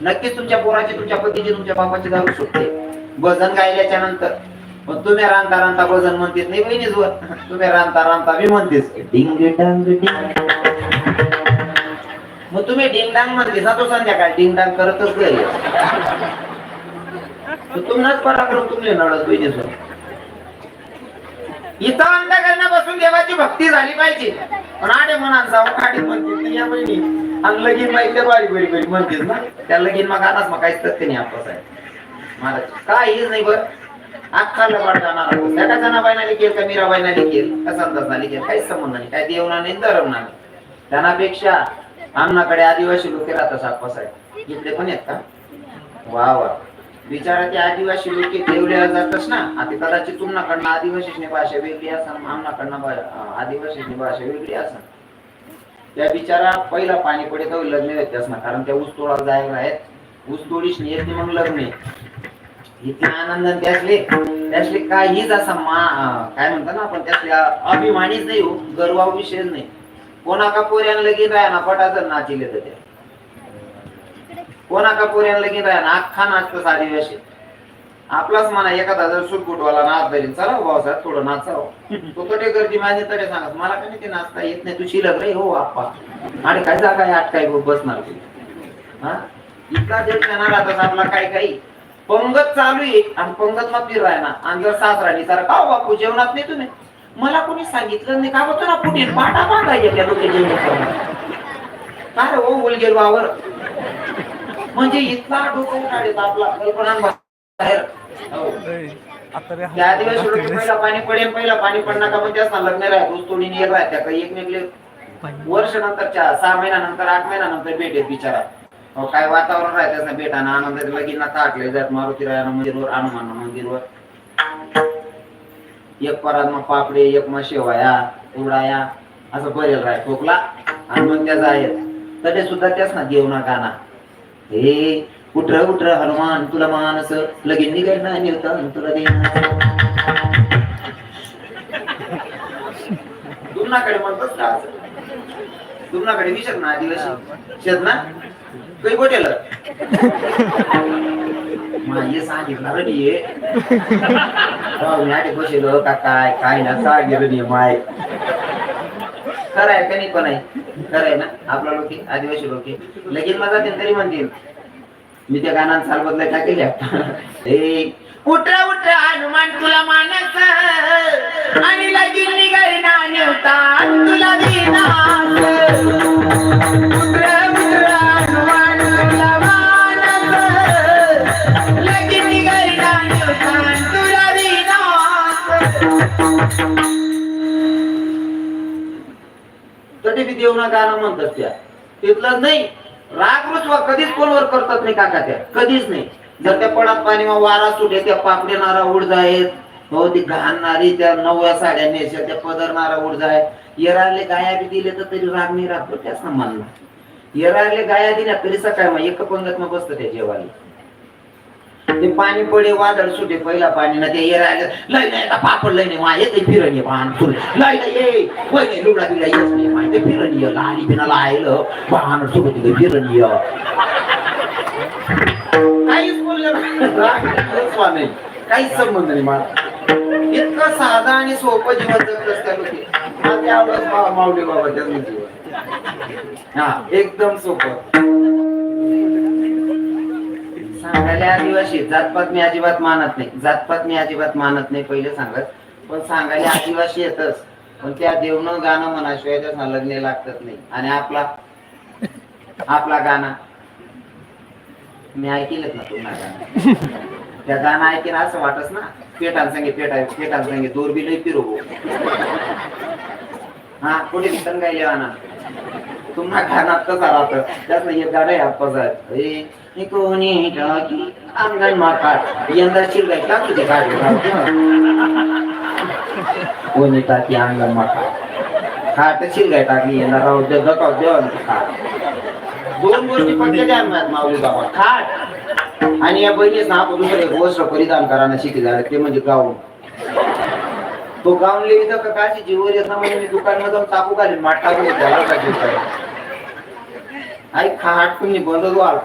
नक्कीच तुमच्या पोराची तुमच्या पतीची तुमच्या बापाची दारू सुटते. भजन गायल्याच्या नंतर. मग तुम्ही रांता रांता भजन म्हणते नाही बहिणीच वर तुम्ही रांता रांता मी म्हणतेस. डिंग डांग डिंग. मग तुम्ही डिंग डांग म्हणतेस ना तो संध्याकाळ. डिंग डांग करतच घरी तर पराक्रम तुमले नळत बहिणीच इथं अंधकरणापासून देवाची भक्ती झाली पाहिजे. पण आडे म्हणा जाऊ म्हणते या बहिणी. आणि लगीन माहिती बारी बरी बरी म्हणतेस ना. त्या लगीन मग आताच मग काहीच तथ्य नाही आपलं साहेब. महाराज काहीच नाही बर. अख्खा लबाड जाणार. त्या काय जनाबाईना लिखेल का मीराबाईना लिखेल? का संतासना लिखेल? काहीच संबंध नाही. काय देवना नाही धरवणार नाही. त्यानापेक्षा आमनाकडे आदिवासी लोक राहतात सापा साहेब. इकडे पण आहेत का? वा वा. विचारा ते आदिवासी लोक देवल्या जातच ना? आता कदाचित तुमनाकडनं आदिवासी भाषा वेगळी असन आमनाकडनं भा- भाषा वेगळी असन. त्या बिचारा पहिला पाणी पडे तर लग्न येत ना कारण त्या ऊस जायला आहेत. ऊसतोडीस नाही येत नाही मग लग्न आहे. इतके आनंद त्यासले त्यासले काहीच असा मा काय म्हणतात ना आपण त्यासले अभिमानीच नाही हो गर्वा विषय नाही. कोणा का लगेच लगीन राहा ना पटाचं नाचिले तर त्या. कोणा कपूर यांना लगीन राहा ना अख्खा नाचतो आदिवासी आपलाच म्हणा एखादा जर सुटकुटवाला नाच धरीन चला हो भाऊसाहेब थोडं नाचावं. तो कटे गर्दी माझे तरी सांगत मला का नाही ते नाचता येत नाही तू शिलक रे हो आप्पा. आणि काय जागा आहे आठ काय बसणार तू. हा? इतका देत नाही आता आपला काय काही? पंगत चालू आहे आणि पंगत मग फिर ना आणि जर सासराणी सर का हो बापू जेवणात नाही तुम्ही? मला कोणी सांगितलं नाही का बघतो ना पुढे पाटा बांधायचे त्या लोक जेवण काय रे हो मुलगे वावर? म्हणजे इतका डोकं उठाडेत आपला कल्पना बाहेर. त्या पहिला पाणी पडेल पहिला पाणी पडणार का म्हणजे असं लग्न राहत ऊस तोडीने येत राहत. त्या काही एकमेकले वर्ष नंतरच्या सहा महिन्यानंतर आठ महिन्यानंतर भेटेल बिचारा. काय वातावरण राहते असं भेटाना आनंद लगीन ताटले जात मारुती रायाना मंदिरवर हनुमान मंदिरवर. एक परात मग पापडे एक मग शेवाया उडाया असं बरेल राय ठोकला आणि मग त्या जायत तरी सुद्धा त्याच ना देवना गाणा हे उठ उठ हनुमान तुला मानस लगीन निघाल ना होता तुला देणार. तुमनाकडे म्हणतोच का असं? तुमनाकडे विचार ना आदिवासी शेत ना? काही बोटेल ये सांगितलं रे ये. मी का काय काय ना सांगितलं माय. खरं आहे का नाही पण आहे? खरं आहे ना? आपला लोक आदिवासी लोक. लगेच मजा ते तरी म्हणतील मी त्या गाण्यात साल बदलाय टाकेल उठा उठा हनुमान तुला मानस. आणि लगीन निघाली ना नेवता तुला दिनास देवना गाणं म्हणतात त्या. तिथलं नाही. राग रुचवा कधीच कोणवर करतात नाही काका त्या. कधीच नाही. जर त्या पडात पाणी वारा सुटे त्या पापडेणारा उडजा आहेत हो ती घालणारी त्या नवव्या साड्या नेशा त्या पदरणारा उडजा आहे येराले गाया बी दिले तर तरी राग नाही राहतो त्याच ना मानला येराले गाया दिल्या तरी सकाळ मग एक पंगत मग बसतं त्या जेवायला. ते पाणी पडे वादळ सुटे पहिला पाणी ना ते येरायला लय नाही पापड लय नाही माय ते फिरण ये पान फुल. लय नाही ये. वय नाही लुगडा बिगडा येत नाही माय ते फिरण ये. लाली बिना लायलं पान सुटे तिथे फिरण ये. काहीच बोललं स्वामी काहीच संबंध नाही मला इतकं साधा आणि सोपं जीवन जगत असत्या लोके. माझ्या आवडत माऊली बाबा त्या जीवन. हा एकदम सोपं. सांगायला आदिवासी जातपात मी अजिबात मानत नाही. जातपात मी अजिबात मानत नाही पहिले सांगत. पण सांगायला आदिवासी येतच. पण त्या देवनं गाणं म्हणाशिवाय त्या लग्न लागतच नाही. आणि आपला आपला गाणं. मी ऐकलंच ना तुम्हाला गाणं. त्या गाणं ऐकेन असं वाटत ना. पेटान संगे पेटा पेटान संगे दोर लई फिरो हा कुठे विकन गायले गाणं तुम्हा गाण्यात कसा राहत. त्याच नाही एक गाणं आहे आप्पासाहेब हे कोणी टाकी अंगण माकाट यंदा शिरलाय. का ते गाडी कोणी टाकी अंगण माकाट खाट शिरगाय टाकली यंदा. राहू दे गटाव देवा खाट. दोन गोष्टी पडलेल्या आहेत माऊली बाबा. खाट. आणि या बहिणीच ना आपण दुसरं वस्त्र परिधान करायला शिकी झालं. ते म्हणजे गाऊन. तो गाऊन लिहिलं का काशी जीवर येत ना म्हणजे मी दुकानमध्ये जाऊन टाकू घालीन. माठ टाकू त्याला काय आई खाट तुम्ही बंद व्हाल